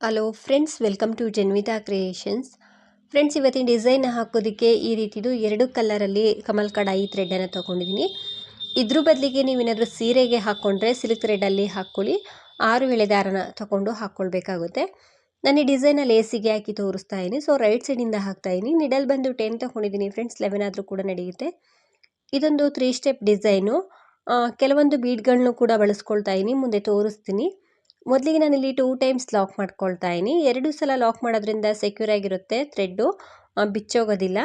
Hello friends welcome to Janvitha creations friends ಇವತ್ತಿನ design ಹಾಕೋದಕ್ಕೆ ಈ ರೀತಿದು ಎರಡು ಕಲರಲ್ಲಿ ಕಮಲ್ ಕಡಾಯಿ ಥ್ರೆಡನ್ನು ತೊಗೊಂಡಿದ್ದೀನಿ ಇದ್ರ ಬದಲಿಗೆ ನೀವೇನಾದರೂ ಸೀರೆಗೆ ಹಾಕ್ಕೊಂಡ್ರೆ ಸಿಲ್ಕ್ ಥ್ರೆಡಲ್ಲಿ ಹಾಕ್ಕೊಳ್ಳಿ ಆರು ಎಳೆ ದಾರನ ತೊಗೊಂಡು ಹಾಕ್ಕೊಳ್ಬೇಕಾಗುತ್ತೆ ನಾನು ಈ ಡಿಸೈನ ಲೇಸಿಗೆ ಹಾಕಿ ತೋರಿಸ್ತಾ ಇದ್ದೀನಿ ಸೊ ರೈಟ್ ಸೈಡಿಂದ ಹಾಕ್ತಾ ಇದ್ದೀನಿ ನಿಡಲ್ ಬಂದು ಟೆನ್ ತೊಗೊಂಡಿದ್ದೀನಿ ಫ್ರೆಂಡ್ಸ್ ಲೆವೆನ್ ಆದರೂ ಕೂಡ ನಡೆಯುತ್ತೆ. ಇದೊಂದು ತ್ರೀ ಸ್ಟೆಪ್ ಡಿಸೈನು ಕೆಲವೊಂದು ಬೀಡ್ಗಳನ್ನೂ ಕೂಡ ಬಳಸ್ಕೊಳ್ತಾ ಇದ್ದೀನಿ ಮುಂದೆ ತೋರಿಸ್ತೀನಿ. ಮೊದಲಿಗೆ ನಾನಿಲ್ಲಿ ಟೂ ಟೈಮ್ಸ್ ಲಾಕ್ ಮಾಡ್ಕೊಳ್ತಾ ಇದ್ದೀನಿ. ಎರಡು ಸಲ ಲಾಕ್ ಮಾಡೋದ್ರಿಂದ ಸೆಕ್ಯೂರ್ ಆಗಿರುತ್ತೆ ಥ್ರೆಡ್ಡು ಬಿಚ್ಚೋಗೋದಿಲ್ಲ.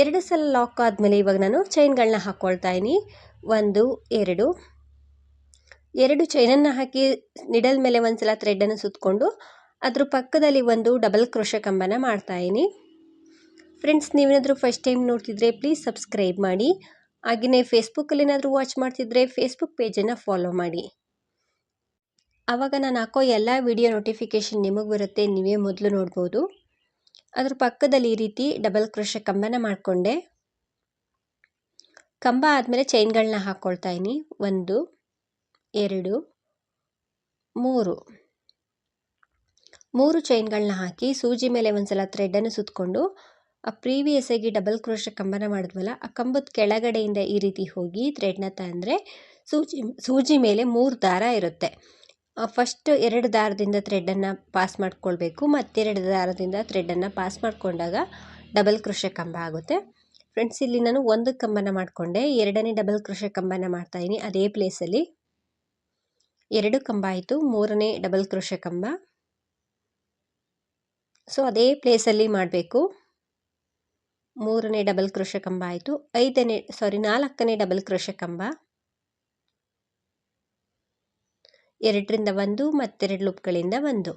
ಎರಡು ಸಲ ಲಾಕ್ ಆದಮೇಲೆ ಇವಾಗ ನಾನು ಚೈನ್ಗಳನ್ನ ಹಾಕ್ಕೊಳ್ತಾ ಇದ್ದೀನಿ. ಒಂದು, ಎರಡು. ಎರಡು ಚೈನನ್ನು ಹಾಕಿ ನಿಡಲ್ ಮೇಲೆ ಒಂದು ಸಲ ಥ್ರೆಡನ್ನು ಸುತ್ತಕೊಂಡು ಅದ್ರ ಪಕ್ಕದಲ್ಲಿ ಒಂದು ಡಬಲ್ ಕ್ರೋಶ ಕಂಬನ ಮಾಡ್ತಾ ಇದ್ದೀನಿ. ಫ್ರೆಂಡ್ಸ್ ನೀವೇನಾದರೂ ಫಸ್ಟ್ ಟೈಮ್ ನೋಡ್ತಿದ್ರೆ ಪ್ಲೀಸ್ ಸಬ್ಸ್ಕ್ರೈಬ್ ಮಾಡಿ. ಹಾಗೆಯೇ ಫೇಸ್ಬುಕ್ಕಲ್ಲಿ ಏನಾದರೂ ವಾಚ್ ಮಾಡ್ತಿದ್ರೆ ಫೇಸ್ಬುಕ್ ಪೇಜನ್ನು ಫಾಲೋ ಮಾಡಿ. ಆವಾಗ ನಾನು ಹಾಕೋ ಎಲ್ಲ ವಿಡಿಯೋ ನೋಟಿಫಿಕೇಷನ್ ನಿಮಗೆ ಬರುತ್ತೆ, ನೀವೇ ಮೊದಲು ನೋಡ್ಬೋದು. ಅದ್ರ ಪಕ್ಕದಲ್ಲಿ ಈ ರೀತಿ ಡಬಲ್ ಕ್ರೋಶ ಕಂಬನ ಮಾಡಿಕೊಂಡೆ. ಕಂಬ ಆದಮೇಲೆ ಚೈನ್ಗಳನ್ನ ಹಾಕ್ಕೊಳ್ತಾ ಇದ್ದೀನಿ ಒಂದು, ಎರಡು, ಮೂರು. ಮೂರು ಚೈನ್ಗಳನ್ನ ಹಾಕಿ ಸೂಜಿ ಮೇಲೆ ಒಂದ್ಸಲ ಥ್ರೆಡನ್ನು ಸುತ್ತಕೊಂಡು ಆ ಪ್ರೀವಿಯಸ್ ಆಗಿ ಡಬಲ್ ಕ್ರೋಶ ಕಂಬನ ಮಾಡಿದ್ವಲ್ಲ, ಆ ಕಂಬದ ಕೆಳಗಡೆಯಿಂದ ಈ ರೀತಿ ಹೋಗಿ ಥ್ರೆಡ್ನ ತಂದರೆ ಸೂಜಿ ಸೂಜಿ ಮೇಲೆ ಮೂರು ದಾರ ಇರುತ್ತೆ. ಫಸ್ಟ್ ಎರಡು ದಾರದಿಂದ ಥ್ರೆಡ್ಡನ್ನು ಪಾಸ್ ಮಾಡ್ಕೊಳ್ಬೇಕು. ಮತ್ತೆರಡು ದಾರದಿಂದ ಥ್ರೆಡ್ಡನ್ನು ಪಾಸ್ ಮಾಡಿಕೊಂಡಾಗ ಡಬಲ್ ಕೃಷಿ ಕಂಬ ಆಗುತ್ತೆ. ಫ್ರೆಂಡ್ಸ್ ಇಲ್ಲಿ ನಾನು ಒಂದು ಕಂಬನ ಮಾಡಿಕೊಂಡೆ. ಎರಡನೇ ಡಬಲ್ ಕೃಷಿ ಕಂಬನ ಮಾಡ್ತಾಯಿದ್ದೀನಿ ಅದೇ ಪ್ಲೇಸಲ್ಲಿ ಎರಡು ಕಂಬ ಆಯಿತು. ಮೂರನೇ ಡಬಲ್ ಕೃಷಿ ಕಂಬ. ಸೊ ಅದೇ ಪ್ಲೇಸಲ್ಲಿ ಮಾಡಬೇಕು. ಮೂರನೇ ಡಬಲ್ ಕೃಷಿ ಕಂಬ ಆಯಿತು. ಐದನೇ ಸಾರಿ ನಾಲ್ಕನೇ ಡಬಲ್ ಕೃಷಿ ಕಂಬ. ಎರಡರಿಂದ ಒಂದು ಮತ್ತೆರಡು ಲೂಪ್ಗಳಿಂದ ಒಂದು.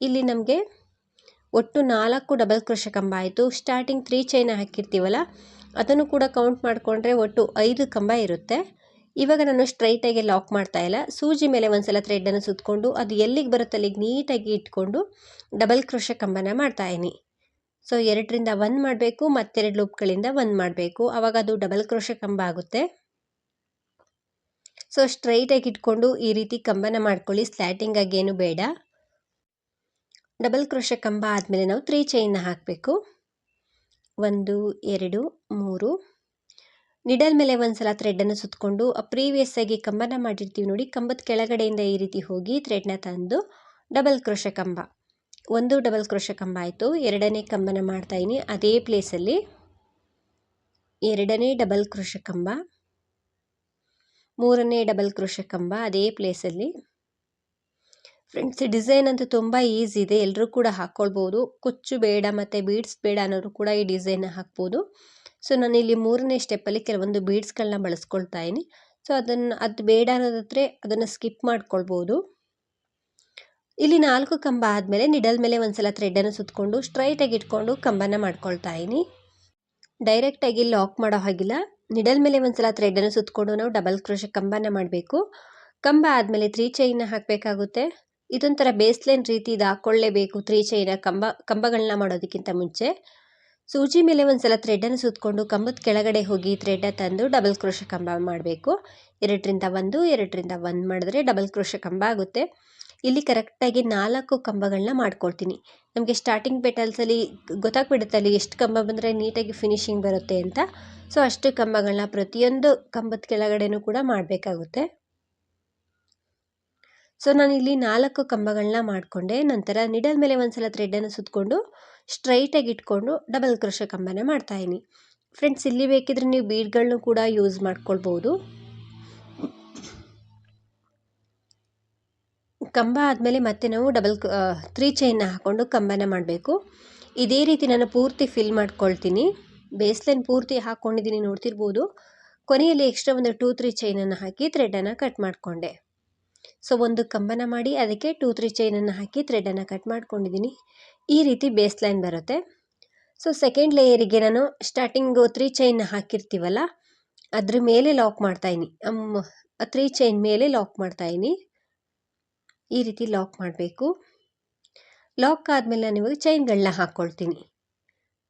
ಇಲ್ಲಿ ನಮಗೆ ಒಟ್ಟು ನಾಲ್ಕು ಡಬಲ್ ಕ್ರೋಶ ಕಂಬ ಆಯಿತು. ಸ್ಟಾರ್ಟಿಂಗ್ ತ್ರೀ ಚೈನ ಹಾಕಿರ್ತೀವಲ್ಲ, ಅದನ್ನು ಕೂಡ ಕೌಂಟ್ ಮಾಡಿಕೊಂಡ್ರೆ ಒಟ್ಟು ಐದು ಕಂಬ ಇರುತ್ತೆ. ಇವಾಗ ನಾನು ಸ್ಟ್ರೈಟಾಗಿ ಲಾಕ್ ಮಾಡ್ತಾ ಇಲ್ಲ. ಸೂಜಿ ಮೇಲೆ ಒಂದ್ಸಲ ಥ್ರೆಡ್ಡನ್ನು ಸುತ್ತಕೊಂಡು ಅದು ಎಲ್ಲಿಗೆ ಬರುತ್ತೆ ಅಲ್ಲಿಗೆ ನೀಟಾಗಿ ಇಟ್ಕೊಂಡು ಡಬಲ್ ಕ್ರೋಶ ಕಂಬನ ಮಾಡ್ತಾಯಿನಿ ಸೊ ಎರಡರಿಂದ ಒಂದು ಮಾಡಬೇಕು, ಮತ್ತೆರಡು ಲೂಪ್ಗಳಿಂದ ಒಂದು ಮಾಡಬೇಕು. ಆವಾಗ ಅದು ಡಬಲ್ ಕ್ರೋಶ ಕಂಬ ಆಗುತ್ತೆ. ಸೊ ಸ್ಟ್ರೈಟಾಗಿ ಇಟ್ಕೊಂಡು ಈ ರೀತಿ ಕಂಬನ ಮಾಡ್ಕೊಳ್ಳಿ. ಸ್ಲ್ಯಾಟಿಂಗ್ ಏನು ಬೇಡ. ಡಬಲ್ ಕ್ರೋಶ ಕಂಬ ಆದಮೇಲೆ ನಾವು ತ್ರೀ ಚೈನ್ನ ಹಾಕಬೇಕು. ಒಂದು, ಎರಡು, ಮೂರು. ನಿಡಲ್ ಮೇಲೆ ಒಂದು ಸಲ ಥ್ರೆಡನ್ನು ಸುತ್ತಕೊಂಡು ಪ್ರೀವಿಯಸ್ ಆಗಿ ಕಂಬನ ಮಾಡಿರ್ತೀವಿ ನೋಡಿ, ಕಂಬದ ಕೆಳಗಡೆಯಿಂದ ಈ ರೀತಿ ಹೋಗಿ ಥ್ರೆಡ್ನ ತಂದು ಡಬಲ್ ಕ್ರೋಶ ಕಂಬ. ಒಂದು ಡಬಲ್ ಕ್ರೋಶ ಕಂಬ ಆಯಿತು. ಎರಡನೇ ಕಂಬನ ಮಾಡ್ತಾಯಿನಿ ಅದೇ ಪ್ಲೇಸಲ್ಲಿ ಎರಡನೇ ಡಬಲ್ ಕ್ರೋಶ ಕಂಬ. ಮೂರನೇ ಡಬಲ್ ಕ್ರೋಶ ಕಂಬ ಅದೇ ಪ್ಲೇಸಲ್ಲಿ ಫ್ರೆಂಡ್ಸ್ ಡಿಸೈನ್ ಅಂತೂ ತುಂಬ ಈಸಿ ಇದೆ. ಎಲ್ಲರೂ ಕೂಡ ಹಾಕ್ಕೊಳ್ಬೋದು ಕುಚ್ಚು ಬೇಡ ಮತ್ತು ಬೀಡ್ಸ್ ಬೇಡ ಅನ್ನೋರು ಕೂಡ ಈ ಡಿಸೈನ್ನ ಹಾಕ್ಬೋದು. ಸೊ ನಾನು ಇಲ್ಲಿ ಮೂರನೇ ಸ್ಟೆಪ್ಪಲ್ಲಿ ಕೆಲವೊಂದು ಬೀಡ್ಸ್ಗಳನ್ನ ಬಳಸ್ಕೊಳ್ತಾ ಇದ್ದೀನಿ. ಸೊ ಅದನ್ನು, ಅದು ಬೇಡ ಅನ್ನೋದಾದರೆ ಅದನ್ನು ಸ್ಕಿಪ್ ಮಾಡ್ಕೊಳ್ಬೋದು. ಇಲ್ಲಿ ನಾಲ್ಕು ಕಂಬ ಆದಮೇಲೆ ನಿಡಲ್ ಮೇಲೆ ಒಂದ್ಸಲ ಥ್ರೆಡನ್ನು ಸುತ್ತಕೊಂಡು ಸ್ಟ್ರೈಟಾಗಿ ಇಟ್ಕೊಂಡು ಕಂಬನ ಮಾಡ್ಕೊಳ್ತಾ ಇದ್ದೀನಿ. ಡೈರೆಕ್ಟಾಗಿ ಲಾಕ್ ಮಾಡೋ ಹಾಗಿಲ್ಲ. ನಿಡಲ್ ಮೇಲೆ ಒಂದ್ಸಲ ಥ್ರೆಡನ್ನು ಸುತ್ತಕೊಂಡು ನಾವು ಡಬಲ್ ಕ್ರೋಶ ಕಂಬನ ಮಾಡಬೇಕು. ಕಂಬ ಆದಮೇಲೆ ತ್ರೀ ಚೈನ್ನ ಹಾಕಬೇಕಾಗುತ್ತೆ. ಇದೊಂಥರ ಬೇಸ್ಲೈನ್ ರೀತಿ ಇದು ಹಾಕ್ಕೊಳ್ಳೇಬೇಕು ತ್ರೀ ಚೈನ ಕಂಬ ಕಂಬಗಳನ್ನ ಮಾಡೋದಕ್ಕಿಂತ ಮುಂಚೆ. ಸೂಜಿ ಮೇಲೆ ಒಂದ್ಸಲ ಥ್ರೆಡನ್ನು ಸುತ್ತಕೊಂಡು ಕಂಬದ ಕೆಳಗಡೆ ಹೋಗಿ ಥ್ರೆಡ್ ತಂದು ಡಬಲ್ ಕ್ರೋಶ ಕಂಬ ಮಾಡಬೇಕು. ಎರಡರಿಂದ ಒಂದು ಎರಡರಿಂದ ಒಂದು ಮಾಡಿದ್ರೆ ಡಬಲ್ ಕ್ರೋಶ ಕಂಬ ಆಗುತ್ತೆ. ಇಲ್ಲಿ ಕರೆಕ್ಟಾಗಿ ನಾಲ್ಕು ಕಂಬಗಳನ್ನ ಮಾಡ್ಕೊಳ್ತೀನಿ. ನಮಗೆ ಸ್ಟಾರ್ಟಿಂಗ್ ಪೆಟಲ್ಸಲ್ಲಿ ಗೊತ್ತಾಗ್ಬಿಡುತ್ತೆ ಅಲ್ಲಿ ಎಷ್ಟು ಕಂಬ ಬಂದರೆ ನೀಟಾಗಿ ಫಿನಿಶಿಂಗ್ ಬರುತ್ತೆ ಅಂತ. ಸೊ ಅಷ್ಟು ಕಂಬಗಳನ್ನ ಪ್ರತಿಯೊಂದು ಕಂಬದ ಕೆಳಗಡೆನೂ ಕೂಡ ಮಾಡಬೇಕಾಗುತ್ತೆ. ಸೊ ನಾನು ಇಲ್ಲಿ ನಾಲ್ಕು ಕಂಬಗಳನ್ನ ಮಾಡಿಕೊಂಡೆ. ನಂತರ ನಿಡಲ್ ಮೇಲೆ ಒಂದ್ಸಲ ಥ್ರೆಡನ್ನು ಸುತ್ತಕೊಂಡು ಸ್ಟ್ರೈಟಾಗಿ ಇಟ್ಕೊಂಡು ಡಬಲ್ ಕ್ರೋಶ ಕಂಬನ ಮಾಡ್ತಾಯಿದ್ದೀನಿ ಫ್ರೆಂಡ್ಸ್ ಇಲ್ಲಿ ಬೇಕಿದ್ರೆ ನೀವು ಬೀಡ್ಗಳನ್ನೂ ಕೂಡ ಯೂಸ್ ಮಾಡ್ಕೊಳ್ಬೋದು. ಕಂಬ ಆದಮೇಲೆ ಮತ್ತೆ ನಾವು ಡಬಲ್ ತ್ರೀ ಚೈನ್ನ ಹಾಕ್ಕೊಂಡು ಕಂಬನ ಮಾಡಬೇಕು. ಇದೇ ರೀತಿ ನಾನು ಪೂರ್ತಿ ಫಿಲ್ ಮಾಡ್ಕೊಳ್ತೀನಿ. ಬೇಸ್ಲೈನ್ ಪೂರ್ತಿ ಹಾಕ್ಕೊಂಡಿದ್ದೀನಿ ನೋಡ್ತಿರ್ಬೋದು. ಕೊನೆಯಲ್ಲಿ ಎಕ್ಸ್ಟ್ರಾ ಒಂದು ಟೂ ತ್ರೀ ಚೈನನ್ನು ಹಾಕಿ ಥ್ರೆಡನ್ನು ಕಟ್ ಮಾಡಿಕೊಂಡೆ. ಸೊ ಒಂದು ಕಂಬನ ಮಾಡಿ ಅದಕ್ಕೆ ಟೂ ತ್ರೀ ಚೈನನ್ನು ಹಾಕಿ ಥ್ರೆಡನ್ನು ಕಟ್ ಮಾಡ್ಕೊಂಡಿದ್ದೀನಿ. ಈ ರೀತಿ ಬೇಸ್ಲೈನ್ ಬರುತ್ತೆ. ಸೊ ಸೆಕೆಂಡ್ ಲೇಯರಿಗೆ ನಾನು ಸ್ಟಾರ್ಟಿಂಗು ತ್ರೀ ಚೈನ್ ಹಾಕಿರ್ತೀವಲ್ಲ, ಅದ್ರ ಮೇಲೆ ಲಾಕ್ ಮಾಡ್ತಾಯಿನಿ ತ್ರೀ ಚೈನ್ ಮೇಲೆ ಲಾಕ್ ಮಾಡ್ತಾಯಿನಿ ಈ ರೀತಿ ಲಾಕ್ ಮಾಡಬೇಕು. ಲಾಕ್ ಆದಮೇಲೆ ನಾನು ಇವಾಗ ಚೈನ್ಗಳನ್ನ ಹಾಕ್ಕೊಳ್ತೀನಿ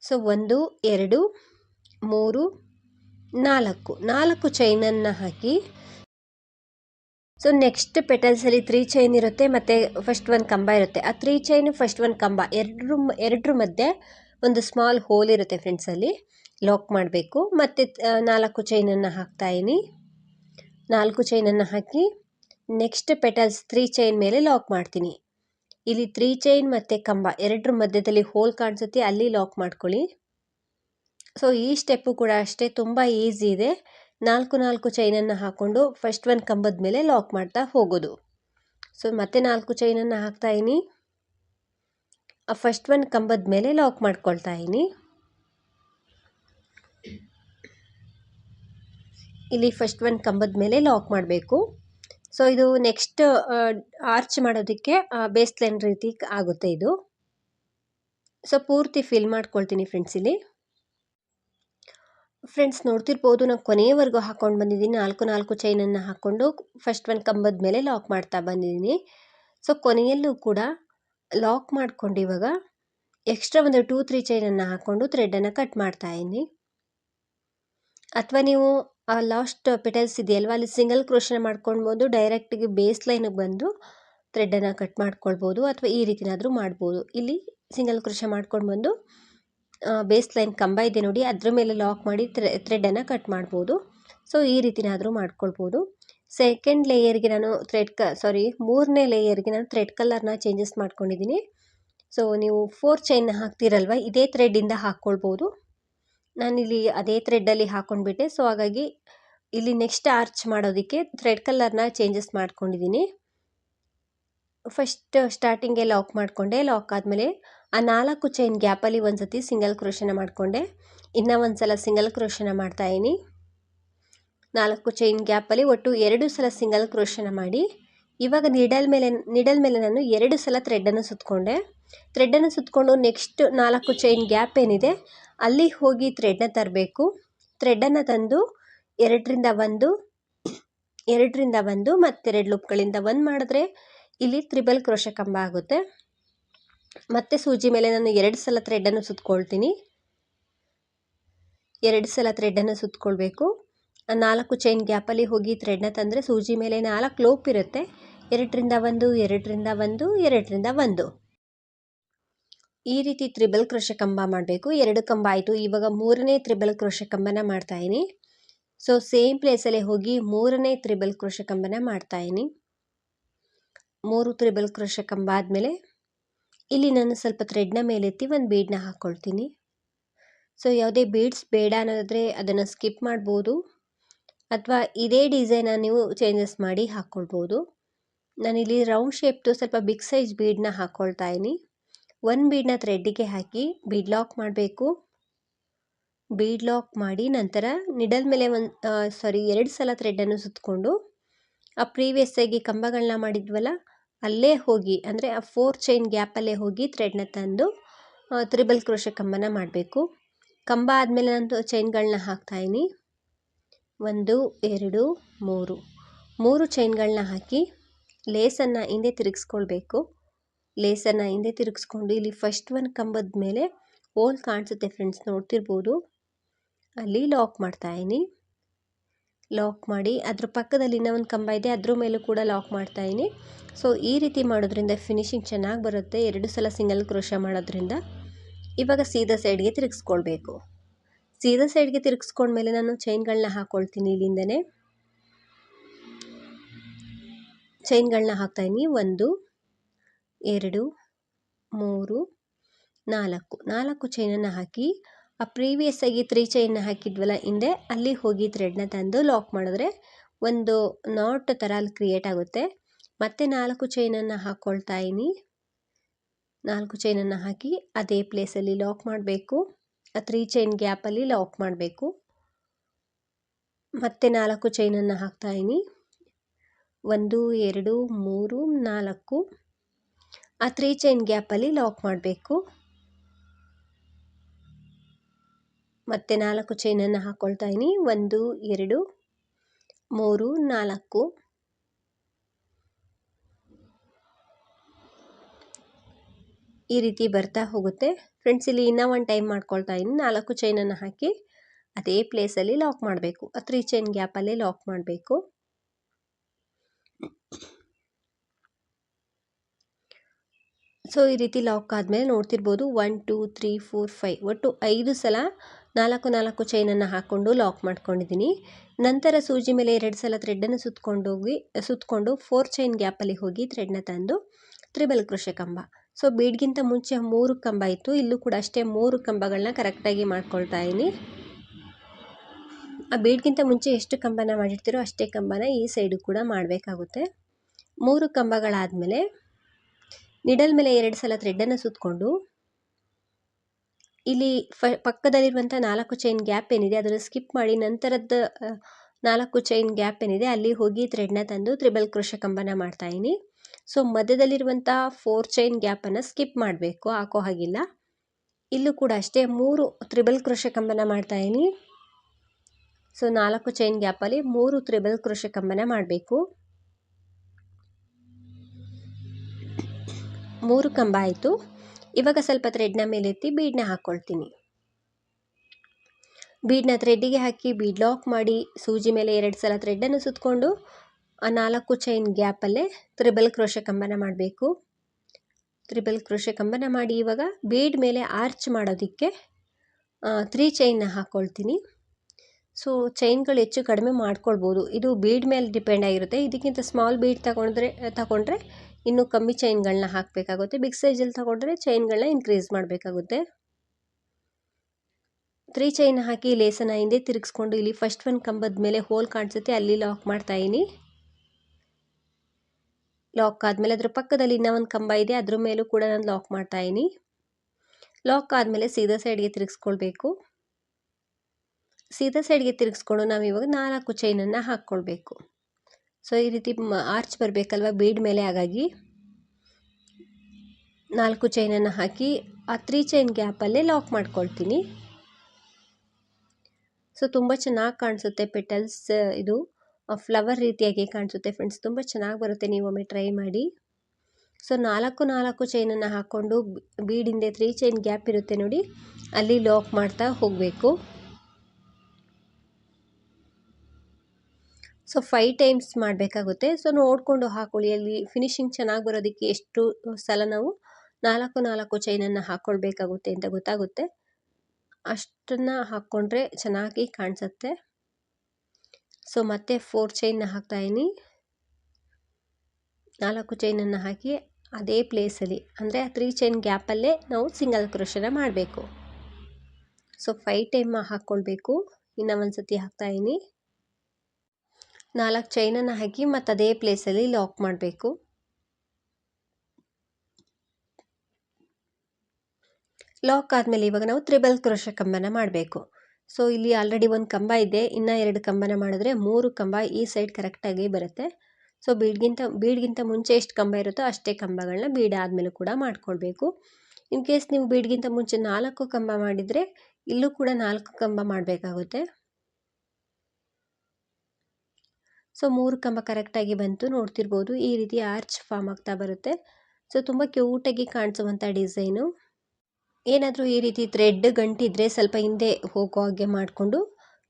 ಸೊ, ಒಂದು, ಎರಡು, ಮೂರು, ನಾಲ್ಕು. ನಾಲ್ಕು ಚೈನನ್ನು ಹಾಕಿ. ಸೊ, ನೆಕ್ಸ್ಟ್ ಪೆಟಲ್ಸಲ್ಲಿ ತ್ರೀ ಚೈನ್ ಇರುತ್ತೆ ಮತ್ತು ಫಸ್ಟ್ ಒಂದು ಕಂಬ ಇರುತ್ತೆ. ಆ ತ್ರೀ ಚೈನು, ಫಸ್ಟ್ ಒಂದು ಕಂಬ ಎರಡರ ಎರಡರ ಮಧ್ಯೆ ಒಂದು ಸ್ಮಾಲ್ ಹೋಲ್ ಇರುತ್ತೆ ಫ್ರೆಂಡ್ಸಲ್ಲಿ. ಲಾಕ್ ಮಾಡಬೇಕು. ಮತ್ತು ನಾಲ್ಕು ಚೈನನ್ನು ಹಾಕ್ತಾಯಿನಿ ನಾಲ್ಕು ಚೈನನ್ನು ಹಾಕಿ. ನೆಕ್ಸ್ಟ್ ಪೆಟಲ್ಸ್ ತ್ರೀ ಚೈನ್ ಮೇಲೆ ಲಾಕ್ ಮಾಡ್ತೀನಿ. ಇಲ್ಲಿ ತ್ರೀ ಚೈನ್ ಮತ್ತು ಕಂಬ ಎರಡರ ಮಧ್ಯದಲ್ಲಿ ಹೋಲ್ ಕಾಣಿಸುತ್ತೆ, ಅಲ್ಲಿ ಲಾಕ್ ಮಾಡ್ಕೊಳ್ಳಿ. ಸೊ, ಈ ಸ್ಟೆಪ್ಪು ಕೂಡ ಅಷ್ಟೇ, ತುಂಬ ಈಸಿ ಇದೆ. ನಾಲ್ಕು ನಾಲ್ಕು ಚೈನನ್ನು ಹಾಕ್ಕೊಂಡು ಫಸ್ಟ್ ಒಂದು ಕಂಬದ ಮೇಲೆ ಲಾಕ್ ಮಾಡ್ತಾ ಹೋಗೋದು. ಸೊ, ಮತ್ತೆ ನಾಲ್ಕು ಚೈನನ್ನು ಹಾಕ್ತಾ ಇನಿ. ಆ ಫಸ್ಟ್ ಒಂದು ಕಂಬದ ಮೇಲೆ ಲಾಕ್ ಮಾಡ್ಕೊಳ್ತಾ ಇನಿ. ಇಲ್ಲಿ ಫಸ್ಟ್ ಒಂದು ಕಂಬದ ಮೇಲೆ ಲಾಕ್ ಮಾಡಬೇಕು. ಸೊ ಇದು ನೆಕ್ಸ್ಟ್ ಆರ್ಚ್ ಮಾಡೋದಕ್ಕೆ ಬೇಸ್ ಲೈನ್ ರೀತಿ ಆಗುತ್ತೆ ಇದು. ಸೊ ಪೂರ್ತಿ ಫಿಲ್ ಮಾಡ್ಕೊಳ್ತೀನಿ ಫ್ರೆಂಡ್ಸ್ ಇಲ್ಲಿ. ಫ್ರೆಂಡ್ಸ್ ನೋಡ್ತಿರ್ಬೋದು, ನಾನು ಕೊನೆಯವರೆಗೂ ಹಾಕ್ಕೊಂಡು ಬಂದಿದ್ದೀನಿ. ನಾಲ್ಕು ನಾಲ್ಕು ಚೈನನ್ನು ಹಾಕ್ಕೊಂಡು ಫಸ್ಟ್ ಒಂದು ಕಂಬದ ಮೇಲೆ ಲಾಕ್ ಮಾಡ್ತಾ ಬಂದಿದ್ದೀನಿ. ಸೊ ಕೊನೆಯಲ್ಲೂ ಕೂಡ ಲಾಕ್ ಮಾಡ್ಕೊಂಡು ಇವಾಗ ಎಕ್ಸ್ಟ್ರಾ ಒಂದು ಟೂ ತ್ರೀ ಚೈನನ್ನು ಹಾಕ್ಕೊಂಡು ಥ್ರೆಡ್ಡನ್ನು ಕಟ್ ಮಾಡ್ತಾ ಇದ್ದೀನಿ. ಅಥವಾ ನೀವು ಆ ಲಾಸ್ಟ್ ಪೆಟಲ್ಸ್ ಇದೆಯಲ್ವ? ಅಲ್ಲಿ ಸಿಂಗಲ್ ಕ್ರೋಶನ ಮಾಡ್ಕೊಳ್ಬೋದು ಡೈರೆಕ್ಟಿಗೆ ಬೇಸ್ ಲೈನಿಗೆ ಬಂದು ಥ್ರೆಡ್ಡನ್ನು ಕಟ್ ಮಾಡ್ಕೊಳ್ಬೋದು ಅಥವಾ ಈ ರೀತಿನಾದರೂ ಮಾಡ್ಬೋದು. ಇಲ್ಲಿ ಸಿಂಗಲ್ ಕ್ರೋಷ ಮಾಡ್ಕೊಂಡು ಬಂದು ಬೇಸ್ ಲೈನ್ ಕಂಬ ಇದೆ ನೋಡಿ, ಅದ್ರ ಮೇಲೆ ಲಾಕ್ ಮಾಡಿ ಥ್ರೆ ಥ್ರೆಡ್ಡನ್ನು ಕಟ್ ಮಾಡ್ಬೋದು. ಸೊ ಈ ರೀತಿನಾದರೂ ಮಾಡ್ಕೊಳ್ಬೋದು. ಸೆಕೆಂಡ್ ಲೇಯರ್ಗೆ ನಾನು ಥ್ರೆಡ್ ಕ ಸಾರಿ ಮೂರನೇ ಲೇಯರ್ಗೆ ನಾನು ಥ್ರೆಡ್ ಕಲರ್ನ ಚೇಂಜಸ್ ಮಾಡ್ಕೊಂಡಿದ್ದೀನಿ. ಸೊ ನೀವು ಫೋರ್ ಚೈನ್ ಹಾಕ್ತಿರಲ್ವ, ಇದೇ ಥ್ರೆಡ್ಡಿಂದ ಹಾಕ್ಕೊಳ್ಬೋದು. ನಾನಿಲ್ಲಿ ಅದೇ ಥ್ರೆಡ್ಡಲ್ಲಿ ಹಾಕ್ಕೊಂಡ್ಬಿಟ್ಟೆ ಸೊ ಹಾಗಾಗಿ ಇಲ್ಲಿ ನೆಕ್ಸ್ಟ್ ಆರ್ಚ್ ಮಾಡೋದಕ್ಕೆ ಥ್ರೆಡ್ ಕಲರ್ನ ಚೇಂಜಸ್ ಮಾಡ್ಕೊಂಡಿದ್ದೀನಿ ಫಸ್ಟ್ ಸ್ಟಾರ್ಟಿಂಗೆ ಲಾಕ್ ಮಾಡಿಕೊಂಡೆ. ಲಾಕ್ ಆದಮೇಲೆ ಆ ನಾಲ್ಕು ಚೈನ್ ಗ್ಯಾಪಲ್ಲಿ ಒಂದು ಸತಿ ಸಿಂಗಲ್ ಕ್ರೋಶನ ಮಾಡಿಕೊಂಡೆ. ಇನ್ನೂ ಒಂದು ಸಲ ಸಿಂಗಲ್ ಕ್ರೋಶನ ಮಾಡ್ತಾಯಿನಿ ನಾಲ್ಕು ಚೈನ್ ಗ್ಯಾಪಲ್ಲಿ ಒಟ್ಟು ಎರಡು ಸಲ ಸಿಂಗಲ್ ಕ್ರೋಶನ ಮಾಡಿ. ಇವಾಗ ನಿಡಲ್ ಮೇಲೆ ನಿಡಲ್ ಮೇಲೆ ನಾನು ಎರಡು ಸಲ ಥ್ರೆಡ್ಡನ್ನು ಸುತ್ತಕೊಂಡೆ ಥ್ರೆಡ್ಡನ್ನು ಸುತ್ತಕೊಂಡು ನೆಕ್ಸ್ಟ್ ನಾಲ್ಕು ಚೈನ್ ಗ್ಯಾಪ್ ಏನಿದೆ, ಅಲ್ಲಿ ಹೋಗಿ ಥ್ರೆಡ್ನ ತರಬೇಕು. ಥ್ರೆಡ್ಡನ್ನು ತಂದು ಎರಡರಿಂದ ಒಂದು ಎರಡರಿಂದ ಒಂದು ಮತ್ತೆರಡು ಲೂಪ್ಗಳಿಂದ ಒಂದು ಮಾಡಿದ್ರೆ ಇಲ್ಲಿ ತ್ರಿಬಲ್ ಕ್ರೋಶ ಕಂಬ ಆಗುತ್ತೆ. ಮತ್ತೆ ಸೂಜಿ ಮೇಲೆ ನಾನು ಎರಡು ಸಲ ಥ್ರೆಡ್ಡನ್ನು ಸುತ್ತಕೊಳ್ತೀನಿ ಎರಡು ಸಲ ಥ್ರೆಡ್ಡನ್ನು ಸುತ್ತಕೊಳ್ಬೇಕು ನಾಲ್ಕು ಚೈನ್ ಗ್ಯಾಪಲ್ಲಿ ಹೋಗಿ ಥ್ರೆಡ್ನ ತಂದರೆ ಸೂಜಿ ಮೇಲೆ ನಾಲ್ಕು ಲೋಪ್ ಇರುತ್ತೆ. ಎರಡರಿಂದ ಒಂದು ಎರಡರಿಂದ ಒಂದು ಎರಡರಿಂದ ಒಂದು. ಈ ರೀತಿ ತ್ರಿಬಲ್ ಕ್ರೋಶ ಕಂಬ ಮಾಡಬೇಕು. ಎರಡು ಕಂಬ ಆಯಿತು. ಇವಾಗ ಮೂರನೇ ತ್ರಿಬಲ್ ಕ್ರೋಶ ಕಂಬನ ಮಾಡ್ತಾಯಿನಿ ಸೊ ಸೇಮ್ ಪ್ಲೇಸಲ್ಲೇ ಹೋಗಿ ಮೂರನೇ ತ್ರಿಬಲ್ ಕ್ರೋಶ ಕಂಬನ ಮಾಡ್ತಾಯಿನಿ ಮೂರು ತ್ರಿಬಲ್ ಕ್ರೋಶ ಕಂಬ ಆದಮೇಲೆ ಇಲ್ಲಿ ನಾನು ಸ್ವಲ್ಪ ಥ್ರೆಡ್ನ ಮೇಲೆತ್ತಿ ಒಂದು ಬೀಡ್ನ ಹಾಕ್ಕೊಳ್ತೀನಿ ಸೊ ಯಾವುದೇ ಬೀಡ್ಸ್ ಬೇಡ ಅನ್ನೋದಾದರೆ ಅದನ್ನು ಸ್ಕಿಪ್ ಮಾಡ್ಬೋದು. ಅಥವಾ ಇದೇ ಡಿಸೈನ ನೀವು ಚೇಂಜಸ್ ಮಾಡಿ ಹಾಕ್ಕೊಳ್ಬೋದು ನಾನಿಲ್ಲಿ ರೌಂಡ್ ಶೇಪ್ದು ಸ್ವಲ್ಪ ಬಿಗ್ ಸೈಜ್ ಬೀಡನ್ನ ಹಾಕ್ಕೊಳ್ತಾ ಇದ್ದೀನಿ ಒಂದು ಬೀಡನ್ನ ಥ್ರೆಡ್ಡಿಗೆ ಹಾಕಿ ಬೀಡ್ ಲಾಕ್ ಮಾಡಬೇಕು. ಬೀಡ್ ಲಾಕ್ ಮಾಡಿ ನಂತರ ನಿಡಲ್ ಮೇಲೆ ಒಂದು ಸಾರಿ ಎರಡು ಸಲ ಥ್ರೆಡ್ಡನ್ನು ಸುತ್ತಕೊಂಡು ಆ ಪ್ರೀವಿಯಸ್ ಆಗಿ ಕಂಬಗಳನ್ನ ಮಾಡಿದ್ವಲ್ಲ, ಅಲ್ಲೇ ಹೋಗಿ, ಅಂದರೆ ಆ ಫೋರ್ ಚೈನ್ ಗ್ಯಾಪಲ್ಲೇ ಹೋಗಿ ಥ್ರೆಡ್ನ ತಂದು ತ್ರಿಬಲ್ ಕ್ರೋಶ ಕಂಬನ ಮಾಡಬೇಕು. ಕಂಬ ಆದಮೇಲೆ ನಾನು ಚೈನ್ಗಳನ್ನ ಹಾಕ್ತಾಯಿನಿ ಒಂದು, ಎರಡು, ಮೂರು. ಮೂರು ಚೈನ್ಗಳನ್ನ ಹಾಕಿ, ಲೇಸನ್ನು ಹಿಂದೆ ತಿರುಗಿಸ್ಕೊಳ್ಬೇಕು. ಲೇಸನ್ನು ಹಿಂದೆ ತಿರುಗಿಸ್ಕೊಂಡು ಇಲ್ಲಿ ಫಸ್ಟ್ ಒನ್ ಕಂಬದ ಮೇಲೆ ಹೋಲ್ ಕಾಣಿಸುತ್ತೆ ಫ್ರೆಂಡ್ಸ್, ನೋಡ್ತಿರ್ಬೋದು. ಅಲ್ಲಿ ಲಾಕ್ ಮಾಡ್ತಾಯಿನಿ ಲಾಕ್ ಮಾಡಿ ಅದ್ರ ಪಕ್ಕದಲ್ಲಿ ಇನ್ನೂ ಒಂದು ಕಂಬ ಇದೆ, ಅದ್ರ ಮೇಲೂ ಕೂಡ ಲಾಕ್ ಮಾಡ್ತಾಯಿನಿ ಸೊ, ಈ ರೀತಿ ಮಾಡೋದ್ರಿಂದ ಫಿನಿಶಿಂಗ್ ಚೆನ್ನಾಗಿ ಬರುತ್ತೆ, ಎರಡು ಸಲ ಸಿಂಗಲ್ ಕ್ರೋಶ ಮಾಡೋದ್ರಿಂದ. ಇವಾಗ ಸೀದಾ ಸೈಡ್ಗೆ ತಿರುಗಿಸ್ಕೊಳ್ಬೇಕು. ಸೀದಾ ಸೈಡ್ಗೆ ತಿರುಗಿಸ್ಕೊಂಡ್ಮೇಲೆ ನಾನು ಚೈನ್ಗಳನ್ನ ಹಾಕ್ಕೊಳ್ತೀನಿ ಇಲ್ಲಿಂದನೇ. ಚೈನ್ಗಳನ್ನ ಹಾಕ್ತಾಯಿನಿ ಒಂದು. ಎರಡು, ಮೂರು, ನಾಲ್ಕು. ನಾಲ್ಕು ಚೈನನ್ನು ಹಾಕಿ, ಆ ಪ್ರೀವಿಯಸ್ ಆಗಿ ತ್ರೀ ಚೈನ್ನ ಹಾಕಿದ್ವಲ್ಲ ಹಿಂದೆ, ಅಲ್ಲಿ ಹೋಗಿ ಥ್ರೆಡ್ನ ತಂದು ಲಾಕ್ ಮಾಡಿದ್ರೆ ಒಂದು ನಾಟ್ ಥರ ಅಲ್ಲಿ ಕ್ರಿಯೇಟ್ ಆಗುತ್ತೆ. ಮತ್ತೆ ನಾಲ್ಕು ಚೈನನ್ನು ಹಾಕ್ಕೊಳ್ತಾ ಇದ್ದೀನಿ ನಾಲ್ಕು ಚೈನನ್ನು ಹಾಕಿ ಅದೇ ಪ್ಲೇಸಲ್ಲಿ ಲಾಕ್ ಮಾಡಬೇಕು. ಆ ತ್ರೀ ಚೈನ್ ಗ್ಯಾಪಲ್ಲಿ ಲಾಕ್ ಮಾಡಬೇಕು. ಮತ್ತೆ ನಾಲ್ಕು ಚೈನನ್ನು ಹಾಕ್ತಾ ಇದ್ದೀನಿ ಒಂದು, ಎರಡು, ಮೂರು, ನಾಲ್ಕು. ಆ ತ್ರೀ ಚೈನ್ ಗ್ಯಾಪಲ್ಲಿ ಲಾಕ್ ಮಾಡಬೇಕು. ಮತ್ತೆ ನಾಲ್ಕು ಚೈನನ್ನು ಹಾಕ್ಕೊಳ್ತಾ ಇದ್ದೀನಿ ಒಂದು, ಎರಡು, ಮೂರು, ನಾಲ್ಕು. ಈ ರೀತಿ ಬರ್ತಾ ಹೋಗುತ್ತೆ. ಫ್ರೆಂಡ್ಸ್ ಇಲ್ಲಿ ಇನ್ನೂ ಒಂದು ಟೈಮ್ ಮಾಡ್ಕೊಳ್ತಾ ಇದ್ದೀನಿ ನಾಲ್ಕು ಚೈನನ್ನು ಹಾಕಿ, ಅದೇ ಪ್ಲೇಸಲ್ಲಿ ಲಾಕ್ ಮಾಡಬೇಕು. ಆ ತ್ರೀ ಚೈನ್ ಗ್ಯಾಪಲ್ಲೇ ಲಾಕ್ ಮಾಡಬೇಕು. ಸೊ ಈ ರೀತಿ ಲಾಕ್ ಆದಮೇಲೆ ನೋಡ್ತಿರ್ಬೋದು one two three four five ಒಟ್ಟು ಐದು ಸಲ ನಾಲ್ಕು ನಾಲ್ಕು ಚೈನನ್ನು ಹಾಕ್ಕೊಂಡು ಲಾಕ್ ಮಾಡ್ಕೊಂಡಿದ್ದೀನಿ. ನಂತರ ಸೂಜಿ ಮೇಲೆ ಎರಡು ಸಲ ಥ್ರೆಡ್ಡನ್ನು ಸುತ್ಕೊಂಡೋಗಿ ಸುತ್ತಕೊಂಡು ಫೋರ್ ಚೈನ್ ಗ್ಯಾಪಲ್ಲಿ ಹೋಗಿ ಥ್ರೆಡ್ನ ತಂದು ತ್ರಿಬಲ್ ಕೃಷಿ ಕಂಬ. ಸೊ ಬೀಡ್ಗಿಂತ ಮುಂಚೆ ಮೂರು ಕಂಬ ಇತ್ತು. ಇಲ್ಲೂ ಕೂಡ ಅಷ್ಟೇ ಮೂರು ಕಂಬಗಳನ್ನ ಕರೆಕ್ಟಾಗಿ ಮಾಡ್ಕೊಳ್ತಾ ಇದ್ದೀನಿ. ಆ ಬೀಡ್ಗಿಂತ ಮುಂಚೆ ಎಷ್ಟು ಕಂಬನ ಮಾಡಿರ್ತೀರೋ ಅಷ್ಟೇ ಕಂಬನ ಈ ಸೈಡು ಕೂಡ ಮಾಡಬೇಕಾಗುತ್ತೆ. ಮೂರು ಕಂಬಗಳಾದಮೇಲೆ ನಿಡಲ್ ಮೇಲೆ ಎರಡು ಸಲ ಥ್ರೆಡ್ಡನ್ನು ಸುತ್ತಕೊಂಡು ಇಲ್ಲಿ ಫ ಪಕ್ಕದಲ್ಲಿರುವಂಥ ನಾಲ್ಕು ಚೈನ್ ಗ್ಯಾಪ್ ಏನಿದೆ ಅದನ್ನು ಸ್ಕಿಪ್ ಮಾಡಿ ನಂತರದ ನಾಲ್ಕು ಚೈನ್ ಗ್ಯಾಪ್ ಏನಿದೆ ಅಲ್ಲಿ ಹೋಗಿ ಥ್ರೆಡ್ನ ತಂದು ತ್ರಿಬಲ್ ಕೃಷ ಕಂಬನ ಮಾಡ್ತಾಯಿನಿ ಸೊ ಮಧ್ಯದಲ್ಲಿರುವಂಥ ಫೋರ್ ಚೈನ್ ಗ್ಯಾಪನ್ನು ಸ್ಕಿಪ್ ಮಾಡಬೇಕು, ಹಾಕೋ ಹಾಗಿಲ್ಲ. ಇಲ್ಲೂ ಕೂಡ ಅಷ್ಟೇ, ಮೂರು ತ್ರಿಬಲ್ ಕೃಷ ಕಂಬನ ಮಾಡ್ತಾಯಿನಿ ಸೊ ನಾಲ್ಕು ಚೈನ್ ಗ್ಯಾಪಲ್ಲಿ ಮೂರು ತ್ರಿಬಲ್ ಕೃಷ ಕಂಬನ ಮಾಡಬೇಕು. ಮೂರು ಕಂಬ ಆಯಿತು ಇವಾಗ ಸ್ವಲ್ಪ ಥ್ರೆಡ್ನ ಮೇಲೆತ್ತಿ ಬೀಡನ್ನ ಹಾಕ್ಕೊಳ್ತೀನಿ ಬೀಡನ್ನ ಥ್ರೆಡ್ಡಿಗೆ ಹಾಕಿ ಬೀಡ್ ಲಾಕ್ ಮಾಡಿ, ಸೂಜಿ ಮೇಲೆ ಎರಡು ಸಲ ಥ್ರೆಡ್ಡನ್ನು ಸುತ್ತಕೊಂಡು ಆ ನಾಲ್ಕು ಚೈನ್ ಗ್ಯಾಪಲ್ಲೇ ತ್ರಿಬಲ್ ಕ್ರೋಶ ಕಂಬನ ಮಾಡಬೇಕು. ತ್ರಿಬಲ್ ಕ್ರೋಶ ಕಂಬನ ಮಾಡಿ ಇವಾಗ ಬೀಡ್ ಮೇಲೆ ಆರ್ಚ್ ಮಾಡೋದಕ್ಕೆ ತ್ರೀ ಚೈನ್ನ ಹಾಕ್ಕೊಳ್ತೀನಿ ಸೊ ಚೈನ್ಗಳು ಹೆಚ್ಚು ಕಡಿಮೆ ಮಾಡ್ಕೊಳ್ಬೋದು. ಇದು ಬೀಡ್ ಮೇಲೆ ಡಿಪೆಂಡ್ ಆಗಿರುತ್ತೆ. ಇದಕ್ಕಿಂತ ಸ್ಮಾಲ್ ಬೀಡ್ ತಗೊಂಡ್ರೆ ತಗೊಂಡ್ರೆ ಇನ್ನೂ ಕಮ್ಮಿ ಚೈನ್ಗಳನ್ನ ಹಾಕಬೇಕಾಗುತ್ತೆ. ಬಿಗ್ ಸೈಜಲ್ಲಿ ತಗೊಂಡ್ರೆ ಚೈನ್ಗಳನ್ನ ಇನ್ಕ್ರೀಸ್ ಮಾಡಬೇಕಾಗುತ್ತೆ. ತ್ರೀ ಚೈನ್ ಹಾಕಿ ಲೇಸನ್ನು ಹಿಂದೆ ತಿರುಗಿಸ್ಕೊಂಡು, ಇಲ್ಲಿ ಫಸ್ಟ್ ಒನ್ ಕಂಬದ ಮೇಲೆ ಹೋಲ್ ಕಾಣಿಸುತ್ತೆ. ಅಲ್ಲಿ ಲಾಕ್ ಮಾಡ್ತಾಯಿನಿ ಲಾಕ್ ಆದಮೇಲೆ ಅದ್ರ ಪಕ್ಕದಲ್ಲಿ ಇನ್ನೂ ಒಂದು ಕಂಬ ಇದೆ. ಅದ್ರ ಮೇಲೂ ಕೂಡ ನಾನು ಲಾಕ್ ಮಾಡ್ತಾಯಿನಿ ಲಾಕ್ ಆದಮೇಲೆ ಸೀದಾ ಸೈಡ್ಗೆ ತಿರುಗಿಸ್ಕೊಳ್ಬೇಕು. ಸೀದಾ ಸೈಡ್ಗೆ ತಿರುಗಿಸ್ಕೊಂಡು ನಾವು ಇವಾಗ ನಾಲ್ಕು ಚೈನನ್ನು ಹಾಕ್ಕೊಳ್ಬೇಕು ಸೊ ಈ ರೀತಿ ಆರ್ಚ್ ಬರಬೇಕಲ್ವ? ಬೀಡ್ ಮೇಲೆ ಹಾಗಾಗಿ ನಾಲ್ಕು ಚೈನನ್ನು ಹಾಕಿ, ಆ ತ್ರೀ ಚೈನ್ ಗ್ಯಾಪಲ್ಲೇ ಲಾಕ್ ಮಾಡ್ಕೊಳ್ತೀನಿ. ಸೊ ತುಂಬ ಚೆನ್ನಾಗಿ ಕಾಣಿಸುತ್ತೆ ಪೆಟಲ್ಸ್ ಇದು. ಫ್ಲವರ್ ರೀತಿಯಾಗಿ ಕಾಣಿಸುತ್ತೆ ಫ್ರೆಂಡ್ಸ್ ತುಂಬ ಚೆನ್ನಾಗಿ ಬರುತ್ತೆ, ನೀವು ಒಮ್ಮೆ ಟ್ರೈ ಮಾಡಿ. ಸೊ ನಾಲ್ಕು ನಾಲ್ಕು ಚೈನನ್ನು ಹಾಕ್ಕೊಂಡು ಬೀಡಿಂದೆ ತ್ರೀ ಚೈನ್ ಗ್ಯಾಪ್ ಇರುತ್ತೆ ನೋಡಿ, ಅಲ್ಲಿ ಲಾಕ್ ಮಾಡ್ತಾ ಹೋಗಬೇಕು. ಸೊ ಫೈ ಟೈಮ್ಸ್ ಮಾಡಬೇಕಾಗುತ್ತೆ. ಸೊ ನೋಡಿಕೊಂಡು ಹಾಕೊಳ್ಳಿ. ಅಲ್ಲಿ ಫಿನಿಶಿಂಗ್ ಚೆನ್ನಾಗಿ ಬರೋದಕ್ಕೆ ಎಷ್ಟು ಸಲ ನಾವು ನಾಲ್ಕು ನಾಲ್ಕು ಚೈನನ್ನು ಹಾಕ್ಕೊಳ್ಬೇಕಾಗುತ್ತೆ ಅಂತ ಗೊತ್ತಾಗುತ್ತೆ. ಅಷ್ಟನ್ನು ಹಾಕ್ಕೊಂಡ್ರೆ ಚೆನ್ನಾಗಿ ಕಾಣಿಸುತ್ತೆ. ಸೊ ಮತ್ತೆ ಫೋರ್ ಚೈನ್ನ ಹಾಕ್ತಾಯಿನಿ ನಾಲ್ಕು ಚೈನನ್ನು ಹಾಕಿ ಅದೇ ಪ್ಲೇಸಲ್ಲಿ ಅಂದರೆ, ಆ ತ್ರೀ ಚೈನ್ ಗ್ಯಾಪಲ್ಲೇ ನಾವು ಸಿಂಗಲ್ ಕ್ರೋಶನ ಮಾಡಬೇಕು. ಸೊ ಫೈವ್ ಟೈಮ್ ಹಾಕ್ಕೊಳ್ಬೇಕು ಇನ್ನೂ ಒಂದು ಸತಿ ಹಾಕ್ತಾಯಿನಿ ನಾಲ್ಕು ಚೈನನ್ನು ಹಾಕಿ ಮತ್ತು ಅದೇ ಪ್ಲೇಸಲ್ಲಿ ಲಾಕ್ ಮಾಡಬೇಕು. ಲಾಕ್ ಆದಮೇಲೆ ಇವಾಗ ನಾವು ತ್ರಿಬಲ್ ಕ್ರೋಶ ಕಂಬನ ಮಾಡಬೇಕು. ಸೊ ಇಲ್ಲಿ ಆಲ್ರೆಡಿ ಒಂದು ಕಂಬ ಇದೆ. ಇನ್ನು ಎರಡು ಕಂಬನ ಮಾಡಿದ್ರೆ ಮೂರು ಕಂಬ ಈ ಸೈಡ್ ಕರೆಕ್ಟಾಗಿ ಬರುತ್ತೆ. ಸೊ ಬೀಡ್ಗಿಂತ ಬೀಡ್ಗಿಂತ ಮುಂಚೆ ಎಷ್ಟು ಕಂಬ ಇರುತ್ತೋ ಅಷ್ಟೇ ಕಂಬಗಳನ್ನ ಬೀಡ್ ಆದಮೇಲೆ ಕೂಡ ಮಾಡ್ಕೊಳ್ಬೇಕು. ಇನ್ ಕೇಸ್ ನೀವು ಬೀಡ್ಗಿಂತ ಮುಂಚೆ ನಾಲ್ಕು ಕಂಬ ಮಾಡಿದರೆ ಇಲ್ಲೂ ಕೂಡ ನಾಲ್ಕು ಕಂಬ ಮಾಡಬೇಕಾಗುತ್ತೆ. ಸೊ ಮೂರು ಕಂಬ ಕರೆಕ್ಟಾಗಿ ಬಂತು, ನೋಡ್ತಿರ್ಬೋದು. ಈ ರೀತಿ ಆರ್ಚ್ ಫಾರ್ಮ್ ಆಗ್ತಾ ಬರುತ್ತೆ. ಸೊ ತುಂಬ ಕ್ಯೂಟಾಗಿ ಕಾಣಿಸುವಂಥ ಡಿಸೈನು. ಏನಾದರೂ ಈ ರೀತಿ ಥ್ರೆಡ್ ಗಂಟಿದ್ರೆ ಸ್ವಲ್ಪ ಹಿಂದೆ ಹೋಗೋ ಹಾಗೆ ಮಾಡಿಕೊಂಡು,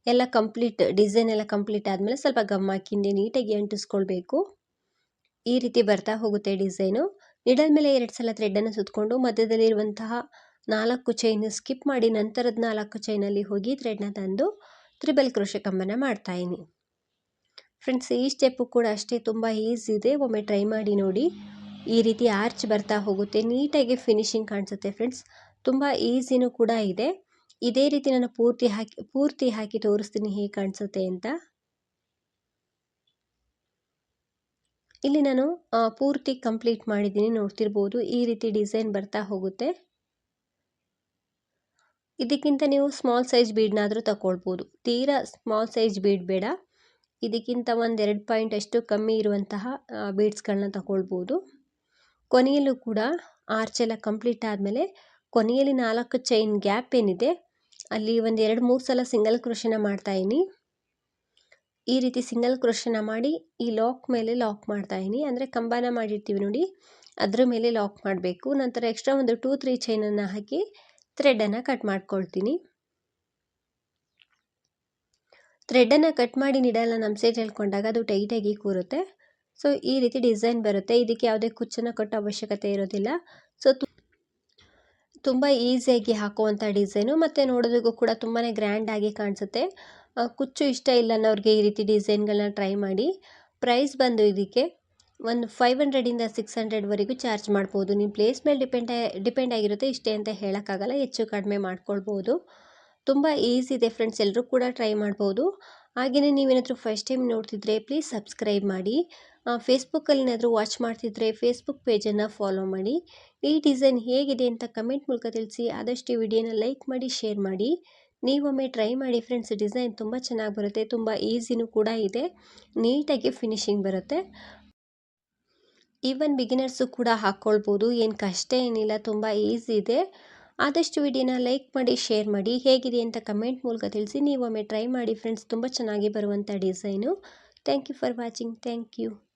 ಎಲ್ಲ ಕಂಪ್ಲೀಟ್, ಡಿಸೈನ್ ಎಲ್ಲ ಕಂಪ್ಲೀಟ್ ಆದಮೇಲೆ ಸ್ವಲ್ಪ ಗಮ್ ಹಾಕಿ ಹಿಂದೆ ನೀಟಾಗಿ ಅಂಟಿಸ್ಕೊಳ್ಬೇಕು. ಈ ರೀತಿ ಬರ್ತಾ ಹೋಗುತ್ತೆ ಡಿಸೈನು. ನಿಡಲ್ ಮೇಲೆ ಎರಡು ಸಲ ಥ್ರೆಡ್ಡನ್ನು ಸುತ್ತಕೊಂಡು ಮಧ್ಯದಲ್ಲಿರುವಂತಹ ನಾಲ್ಕು ಚೈನ್ ಸ್ಕಿಪ್ ಮಾಡಿ, ನಂತರದ ನಾಲ್ಕು ಚೈನಲ್ಲಿ ಹೋಗಿ ಥ್ರೆಡ್ನ ತಂದು, ತ್ರಿಬಲ್ ಕೃಷಿ ಕಂಬನ ಮಾಡ್ತಾಯಿನಿ ಫ್ರೆಂಡ್ಸ್ ಈ ಸ್ಟೆಪ್ಪು ಕೂಡ ಅಷ್ಟೇ ತುಂಬ ಈಸಿ ಇದೆ. ಒಮ್ಮೆ ಟ್ರೈ ಮಾಡಿ ನೋಡಿ. ಈ ರೀತಿ ಆರ್ಚ್ ಬರ್ತಾ ಹೋಗುತ್ತೆ. ನೀಟಾಗಿ ಫಿನಿಶಿಂಗ್ ಕಾಣಿಸುತ್ತೆ ಫ್ರೆಂಡ್ಸ್ ತುಂಬ ಈಸಿನೂ ಕೂಡ ಇದೆ. ಇದೇ ರೀತಿ ನಾನು ಪೂರ್ತಿ ಹಾಕಿ ಪೂರ್ತಿ ಹಾಕಿ ತೋರಿಸ್ತೀನಿ ಹೇಗೆ ಕಾಣಿಸುತ್ತೆ ಅಂತ. ಇಲ್ಲಿ ನಾನು ಪೂರ್ತಿ ಕಂಪ್ಲೀಟ್ ಮಾಡಿದ್ದೀನಿ. ನೋಡ್ತಿರ್ಬೋದು. ಈ ರೀತಿ ಡಿಸೈನ್ ಬರ್ತಾ ಹೋಗುತ್ತೆ. ಇದಕ್ಕಿಂತ ನೀವು ಸ್ಮಾಲ್ ಸೈಜ್ ಬೀಡ್ನಾದರೂ ತಗೊಳ್ಬೋದು ತೀರಾ ಸ್ಮಾಲ್ ಸೈಜ್ ಬೀಡ್ ಬೇಡ. ಇದಕ್ಕಿಂತ ಒಂದು ಎರಡು ಪಾಯಿಂಟ್ ಅಷ್ಟು ಕಮ್ಮಿ ಇರುವಂತಹ ಬೀಡ್ಸ್ಗಳನ್ನ ತಗೊಳ್ಬೋದು. ಕೊನೆಯಲ್ಲೂ ಕೂಡ ಆರ್ಚ್ ಎಲ್ಲ ಕಂಪ್ಲೀಟ್ ಆದಮೇಲೆ ಕೊನೆಯಲ್ಲಿ ನಾಲ್ಕು ಚೈನ್ ಗ್ಯಾಪ್ ಏನಿದೆ, ಅಲ್ಲಿ ಒಂದು ಎರಡು ಮೂರು ಸಲ ಸಿಂಗಲ್ ಕ್ರೋಶನ ಮಾಡ್ತಾಯಿನಿ ಈ ರೀತಿ ಸಿಂಗಲ್ ಕ್ರೋಶನ ಮಾಡಿ ಈ ಲಾಕ್ ಮೇಲೆ ಲಾಕ್ ಮಾಡ್ತಾಯಿನಿ ಅಂದರೆ ಕಂಬನ ಮಾಡಿರ್ತೀವಿ ನೋಡಿ, ಅದರ ಮೇಲೆ ಲಾಕ್ ಮಾಡಬೇಕು. ನಂತರ ಎಕ್ಸ್ಟ್ರಾ ಒಂದು ಟೂ, ತ್ರೀ ಚೈನನ್ನು ಹಾಕಿ ಥ್ರೆಡನ್ನು ಕಟ್ ಮಾಡ್ಕೊಳ್ತೀನಿ. ಥ್ರೆಡನ್ನು ಕಟ್ ಮಾಡಿ ನೀಡಲ್ಲ ನಮ್ಮ ಸೈಡ್ ಹೇಳ್ಕೊಂಡಾಗ ಅದು ಟೈಟಾಗಿ ಕೂರುತ್ತೆ. ಸೊ ಈ ರೀತಿ ಡಿಸೈನ್ ಬರುತ್ತೆ. ಇದಕ್ಕೆ ಯಾವುದೇ ಕುಚ್ಚನ್ನು ಕಟ್ಟೋ ಅವಶ್ಯಕತೆ ಇರೋದಿಲ್ಲ. ಸೊ ತುಂಬ ಈಸಿಯಾಗಿ ಹಾಕುವಂಥ ಡಿಸೈನು ಮತ್ತು ನೋಡೋದಕ್ಕೂ ಕೂಡ ತುಂಬಾ ಗ್ರ್ಯಾಂಡಾಗಿ ಕಾಣಿಸುತ್ತೆ. ಕುಚ್ಚು ಇಷ್ಟ ಇಲ್ಲ ಅನ್ನೋರಿಗೆ ಈ ರೀತಿ ಡಿಸೈನ್ಗಳನ್ನ ಟ್ರೈ ಮಾಡಿ. ಪ್ರೈಸ್ ಬಂದು ಇದಕ್ಕೆ ಒಂದು ಫೈವ್ ಹಂಡ್ರೆಡಿಂದ ಸಿಕ್ಸ್ ಹಂಡ್ರೆಡ್ವರೆಗೂ ಚಾರ್ಜ್ ಮಾಡ್ಬೋದು. ನಿಮ್ಮ ಪ್ಲೇಸ್ ಮೇಲೆ ಡಿಪೆಂಡ್ ಡಿಪೆಂಡ್ ಆಗಿರುತ್ತೆ. ಇಷ್ಟೇ ಅಂತ ಹೇಳೋಕ್ಕಾಗಲ್ಲ. ಹೆಚ್ಚು ಕಡಿಮೆ ಮಾಡ್ಕೊಳ್ಬೋದು. ತುಂಬ ಈಸಿ ಇದೆ ಫ್ರೆಂಡ್ಸ್ ಎಲ್ಲರೂ ಕೂಡ ಟ್ರೈ ಮಾಡ್ಬೋದು. ಹಾಗೆಯೇ ನೀವೇನಾದರೂ ಫಸ್ಟ್ ಟೈಮ್ ನೋಡ್ತಿದ್ರೆ ಪ್ಲೀಸ್ ಸಬ್ಸ್ಕ್ರೈಬ್ ಮಾಡಿ. ಫೇಸ್ಬುಕ್ಕಲ್ಲಿ ಏನಾದರೂ ವಾಚ್ ಮಾಡ್ತಿದ್ರೆ ಫೇಸ್ಬುಕ್ ಪೇಜನ್ನು ಫಾಲೋ ಮಾಡಿ. ಈ ಡಿಸೈನ್ ಹೇಗಿದೆ ಅಂತ ಕಮೆಂಟ್ ಮೂಲಕ ತಿಳಿಸಿ, ಆದಷ್ಟು ವಿಡಿಯೋನ ಲೈಕ್ ಮಾಡಿ, ಶೇರ್ ಮಾಡಿ. ನೀವೊಮ್ಮೆ ಟ್ರೈ ಮಾಡಿ ಫ್ರೆಂಡ್ಸ್, ಡಿಸೈನ್ ತುಂಬ ಚೆನ್ನಾಗಿ ಬರುತ್ತೆ, ತುಂಬ ಈಸಿನೂ ಕೂಡ ಇದೆ, ನೀಟಾಗಿ ಫಿನಿಶಿಂಗ್ ಬರುತ್ತೆ. ಈವನ್ ಬಿಗಿನರ್ಸು ಕೂಡ ಹಾಕ್ಕೊಳ್ಬೋದು, ಏನು ಕಷ್ಟ ಏನಿಲ್ಲ, ತುಂಬ ಈಸಿ ಇದೆ. ಆದಷ್ಟು ವಿಡಿಯೋನ ಲೈಕ್ ಮಾಡಿ, ಶೇರ್ ಮಾಡಿ, ಹೇಗಿದೆ ಅಂತ ಕಮೆಂಟ್ ಮೂಲಕ ತಿಳಿಸಿ. ನೀವೊಮ್ಮೆ ಟ್ರೈ ಮಾಡಿ, ಫ್ರೆಂಡ್ಸ್. ತುಂಬ ಚೆನ್ನಾಗಿ ಬರುವಂಥ design. Thank you for watching. Thank you.